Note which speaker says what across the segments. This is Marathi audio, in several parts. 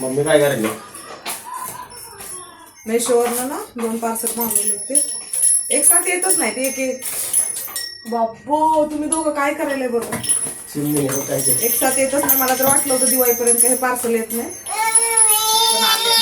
Speaker 1: मम्मी काय करायली
Speaker 2: मेशोवरनं ना दोन पार्सल मागवले होते. एक साथ येतच नाही ते एक एक. बाप्पो तुम्ही दोघं काय करायला बरोबर
Speaker 1: चिमणी हे काय ते?
Speaker 2: एक साथ येतच नाही मला तर वाटलं होतं दिवाळीपर्यंत हे पार्सल येत नाही. पण आले.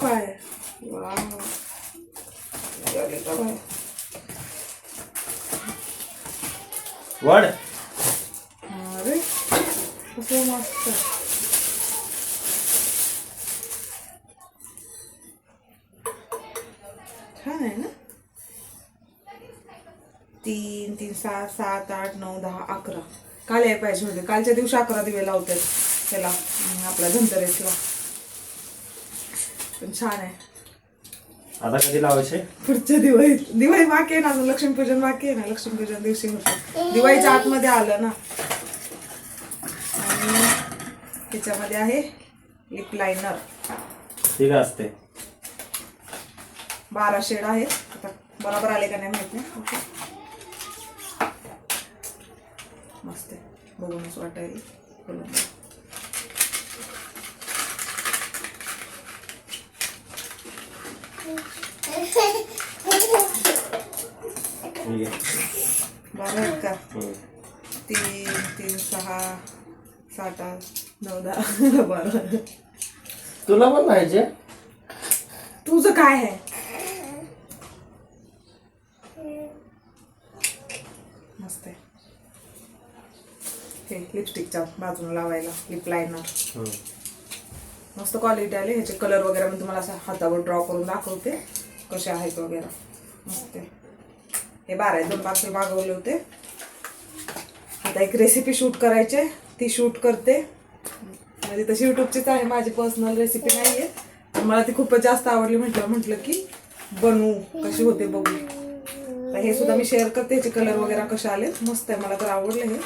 Speaker 2: काय? का बाय?
Speaker 1: वड.
Speaker 2: मस्त छान आहे ना? तीन तीन सात सात आठ नऊ दहा अकरा. काल याय पाहिजे होते. कालच्या दिवशी अकरा दिवे लावतात त्याला अं, आपल्या धनतेरसला. पण छान आहे.
Speaker 1: आता कधी लावायचे?
Speaker 2: पुढच्या दिवाळी दिवाळी बाकी आहे ना? अजून लक्ष्मीपूजन बाकी आहे ना लक्ष्मीपूजन दिवशी होतं. दिवाळीच्या आतमध्ये आलं ना? आणि त्याच्यामध्ये आहे लिप लायनर
Speaker 1: ठीक असते
Speaker 2: बारा शेड आहेत. आता बरोबर आले का नाही माहीत नाही. ओके. मस्त आहे. बघूनच वाटायला
Speaker 1: आहे
Speaker 2: बारा आहेत का?
Speaker 1: हम्म.
Speaker 2: तीन तीन सहा. सात आठ नऊ दहा बारा.
Speaker 1: तुला पण पाहिजे.
Speaker 2: तुझं काय आहे? मस्त आहे. हे लिपस्टिकच्या बाजूला लावायला लिप लायनर. मस्त क्वालिटी आली. ह्याचे कलर वगैरे मी तुम्हाला असं हातावर ड्रॉ करून दाखवते. कसे आहेत वगैरे. मस्त आहे. हे बारा आहे. दोन पार्सल मागवले होते. आता एक रेसिपी शूट करायचे. ती शूट करते. म्हणजे तशी युट्यूबचीच आहे माझी पर्सनल रेसिपी नाही आहे मला ती खूपच जास्त आवडली म्हटलं म्हटलं की बनवू कशी होते बघू. तर हे सुद्धा मी शेअर करते ह्याचे कलर वगैरे कसे आले. मस्त आहे मला तर आवडले हे.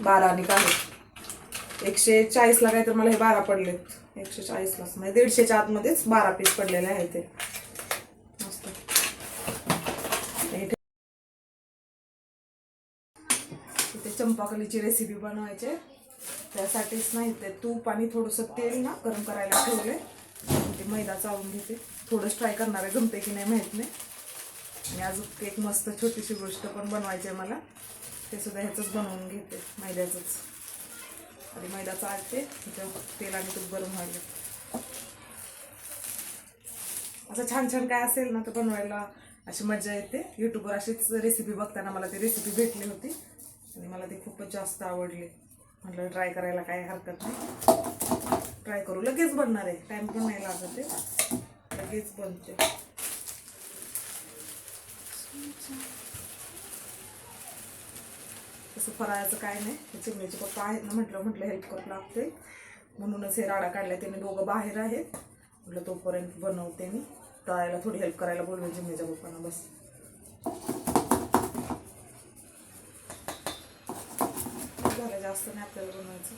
Speaker 2: बारा आणि काय एकशे चाळीसला काय तर मला हे बारा पडलेत. एकशे चाळीसलाच म्हणजे दीडशेच्या आतमध्येच बारा पीस पडलेले आहेत ते मस्त हे ठे- इथे चंपाकलीची रेसिपी बनवायचे त्यासाठीच नाही ते तूप आणि थोडंसं तेल ना गरम करायला ठेवले ते मैदा चावून घेते. थोडंच ट्राय करणार आहे जमते की नाही माहीत नाही. आणि अजून एक मस्त छोटीशी गोष्ट पण बनवायची आहे मला. ते सुद्धा ह्याचंच बनवून घेते मैद्याचंच. आणि मैदा चालते त्याच्यावर तेल आणि तूप गरम व्हायला असं छान छान काय असेल ना तर बनवायला अशी मजा येते. यूट्यूबवर अशीच रेसिपी बघताना मला ती रेसिपी भेटली होती. आणि मला ते खूपच जास्त आवडले. म्हटलं ट्राय करायला काय हरकत नाही. ट्राय करू. लगेच बनणार आहे. टाईम पण नाही लागत आहे. लगेच बनते. तसं फराळाचं काय नाही. चिमणीचे पप्पा आहेत ना म्हटलं म्हटलं हेल्प करू लागते. म्हणूनच हे राडा काढलाय. त्याने दोघं बाहेर आहेत. म्हटलं तोपर्यंत बनवते मी. तळायला थोडी हेल्प करायला बोलवे चिमणीच्या पप्पांना बस. जास्त नाही आपल्याला बनवायचं.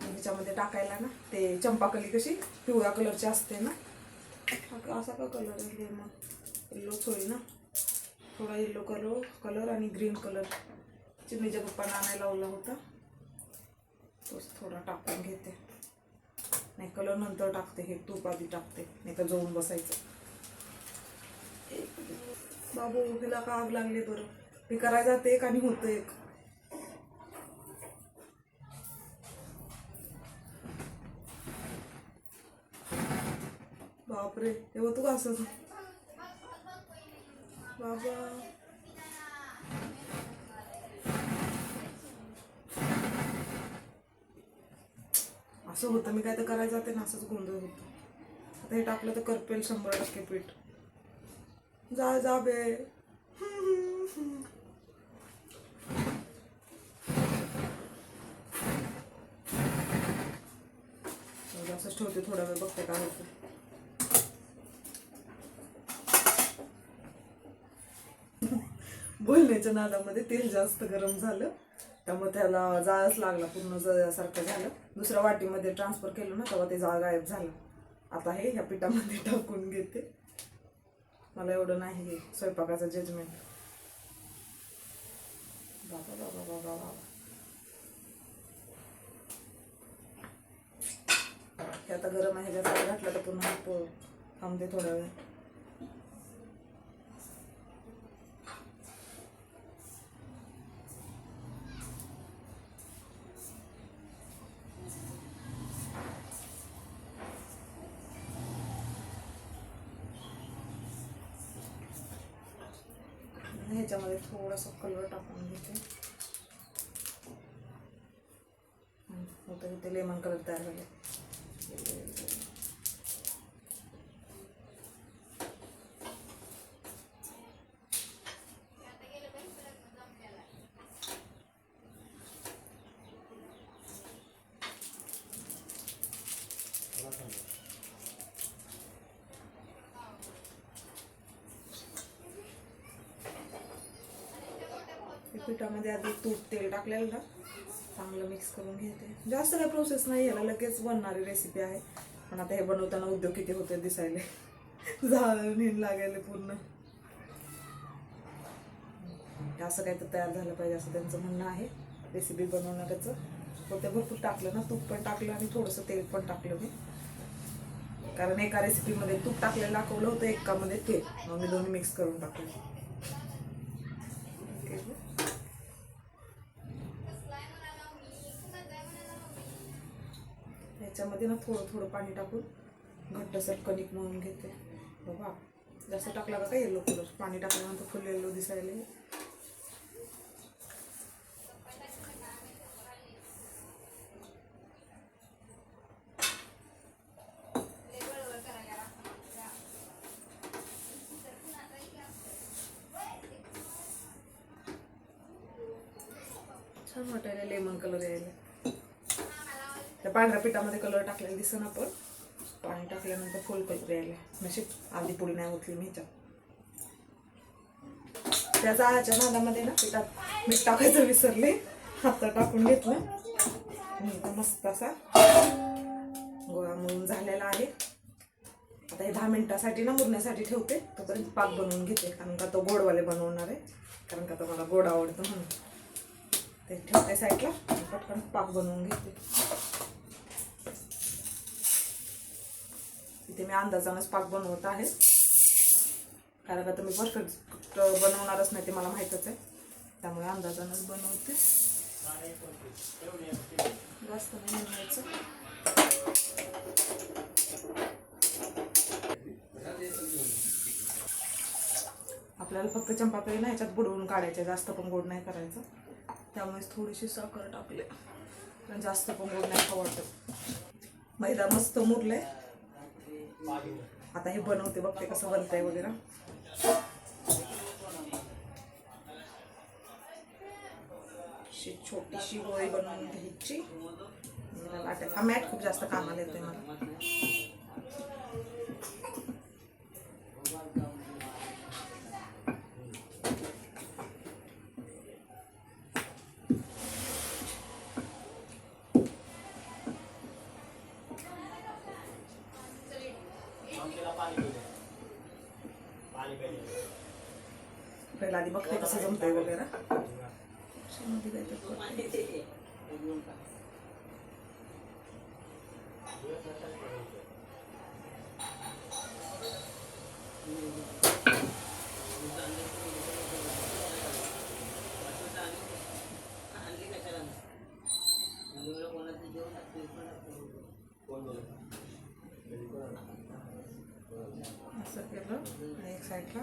Speaker 2: आणि ह्याच्यामध्ये टाकायला ना ते चंपाकली कशी पिवळ्या कलरची असते ना. असा का कलर आहे मग? येल्लोच होईल ना. थोडा येल्लो कलर कलर आणि ग्रीन कलर चिमणीच्या पप्पांना आणायला लावला होता. तोच थोडा टाकून घेते. नाही कलर नंतर टाकते हे तूप आधी टाकते नाही तर जळून बसायचं. बाबू हिला का आग लागली बरं? हे करायला जाते एक आणि होतं एक. बापरे हे तू का असं? बाबा. असं होतं मी काय तर करायला जाते ना असंच गोंधळ होतो. आता हे टाकलं तर करपेल शंभर टक्के पीठ. जा जा बे. असंच ठेवते थोडा वेळ बघते काय होतं. बोलण्याच्या नादामध्ये तेल जास्त गरम झालं. त्यामुळे त्याला जाळच लागला पूर्ण जळ्यासारखं झालं. दुसऱ्या वाटीमध्ये ट्रान्सफर केलं ना तेव्हा ते जाळ गायब झालं. आता हे ह्या पिठामध्ये टाकून घेते. मला एवढं नाही हे स्वयंपाकाचं जजमेंट बाबा बाबा बाबा बाबा. हे आता गरम आहे जास्त घातलं तर पुन्हा पो- थांबते थोडा वेळ. ह्याच्यामध्ये थोडासा कलर टाकून घेते. होतं इथे लेमन कलर तयार झाले हे पिठामध्ये आधी तूप तेल टाकलेलं ना चांगलं मिक्स करून घेते. जास्त काही प्रोसेस नाही याला लगेच बनणारी रेसिपी आहे. पण आता हे बनवताना उद्योग किती होते दिसायले. झालं लागायला पूर्ण. असं काय तर तयार झालं पाहिजे असं त्यांचं म्हणणं आहे. रेसिपी बनवणाऱ्याचं होते भरपूर टाकलं ना तूप पण टाकलं आणि थोडंसं तेल पण टाकलं मी. कारण एका रेसिपीमध्ये तूप टाकलेलं दाखवलं होतं एकामध्ये तेल. मग मी दोन्ही मिक्स करून टाकलं. थोडं थोडं पाणी टाकून घट्टसर कणिक म्हणून घेते. बाबा जास्त टाकला का काय येलो कलर पाणी टाकल्यानंतर फुल येलो दिसायला. छान वाटायला लेमन कलर यायला. त्या पांढऱ्या पिठामध्ये कलर टाकलेला दिसन आपण पाणी टाकल्यानंतर फुल कलर यायला म्हणजे आधी पुढे नाही उतली मी ह्याच्यात. त्या जाळ्याच्या नादामध्ये ना पिठात मीठ टाकायचं विसरले. हात टाकून घेतलं. मस्त असा गोळा मळून झालेला आहे. आता हे दहा मिनिटासाठी ना मुरण्यासाठी ठेवते. तोपर्यंत पाक बनवून घेते. कारण का तो गोडवाले बनवणार आहे. कारण का तो मला गोड आवडतो म्हणून. ते ठेवते साईडला पटकन पाक बनवून घेते. इथे मी अंदाजानच पाक बनवत आहे. कारण का तुम्ही परफेक्ट बनवणारच नाही ते मला माहीतच आहे. त्यामुळे अंदाजानच बनवते. जास्त नाही बनवायचं. आपल्याला फक्त चंपाकळी ना ह्याच्यात बुडवून काढायचे. जास्त पण गोड नाही करायचं. त्यामुळेच थोडीशी साखर टाकले. पण जास्त पण गोड नाही खावं वाटत. मैदा मस्त मुरले आता हे बनवते बघते कसं बनतंय वगैरे. अशी छोटीशी गोळी बनवून घ्यायची. हा मॅट खूप जास्त कामाला येतोय मला. पहिला आधी बघते कसं जमतंय वगैरे त्याच्यामध्ये काहीतरी करते. असं केलं आणि एक साईडला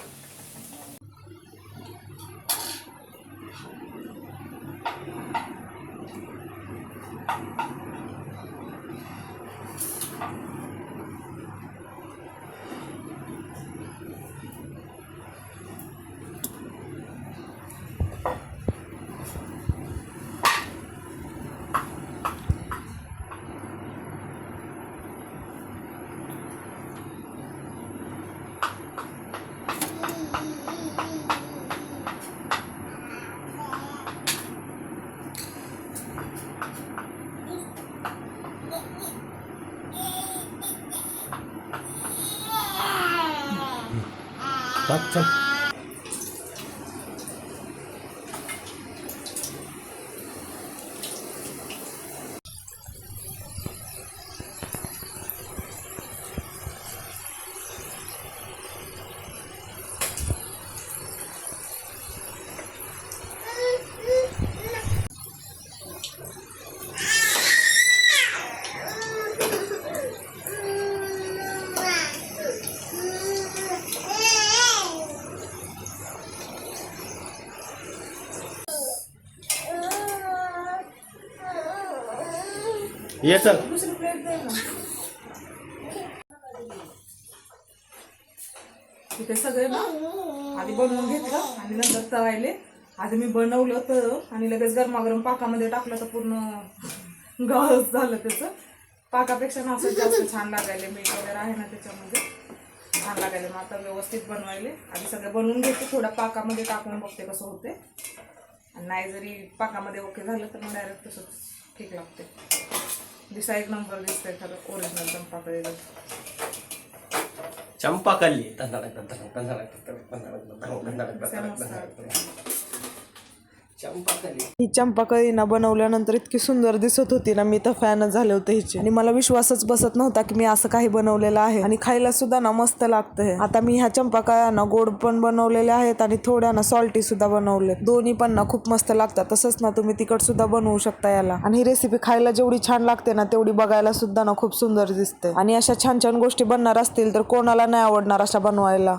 Speaker 2: एक
Speaker 1: टाक ये चल
Speaker 2: सगळे ना आधी बनवून घेतलं आणि नंतर तळायले. आधी मी बनवलं तर आणि लगेच गरमागरम पाकामध्ये टाकलं तर पूर्ण गाळच झालं त्याचं. पाकापेक्षा ना असं जास्त छान लागायले. मीठ वगैरे आहे ना त्याच्यामध्ये. छान लागायले. मग आता व्यवस्थित बनवायले. आधी सगळं बनवून घेते. थोडा पाकामध्ये टाकून बघते कसं होते आणि नाही जरी पाकामध्ये ओके झालं तर मग डायरेक्ट तसंच ठीक लागते दिसा एक नंबर दिसतंय खरं ओरिजिनल चंपाकडे
Speaker 1: चंपा खाल्ली तांदळा तांदळा तांदळा तांदळा तांदळा चंपा खाल्ली
Speaker 3: ही चंपाकळी ना बनवल्यानंतर इतकी सुंदर दिसत होती ना मी तर फॅनच झाले होते हिचे. आणि मला विश्वासच बसत नव्हता की मी असं काही बनवलेलं आहे. आणि खायला सुद्धा ना मस्त लागतं हे. आता मी ह्या चंपाकळ्या ना गोड पण बनवलेल्या आहेत आणि थोड्या ना सॉल्टी सुद्धा बनवले दोन्ही पण ना खूप मस्त लागतात. तसंच ना तुम्ही तिखट सुद्धा बनवू शकता याला. आणि ही रेसिपी खायला जेवढी छान लागते ना तेवढी बघायला सुद्धा ना खूप सुंदर दिसते. आणि अशा छान छान गोष्टी बनणार असतील तर कोणाला नाही आवडणार अशा बनवायला.